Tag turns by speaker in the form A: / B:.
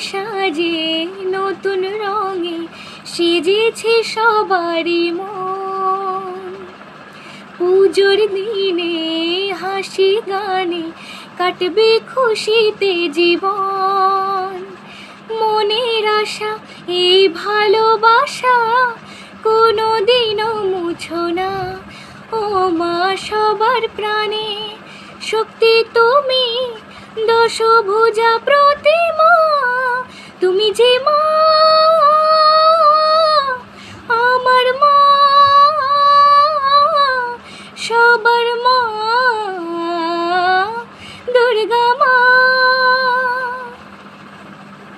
A: সাজে, নতুন রঙে সেজেছে সবারই মন। পুজোর দিনে হাসি গানে কাটবে খুশিতে জীবন। মনের আশা, এই ভালোবাসা কোনো দিনও মুছো না। ও মা, সবার প্রাণে শক্তি তুমি, দশভুজা প্রতিমা। সবার মা দুর্গা মা।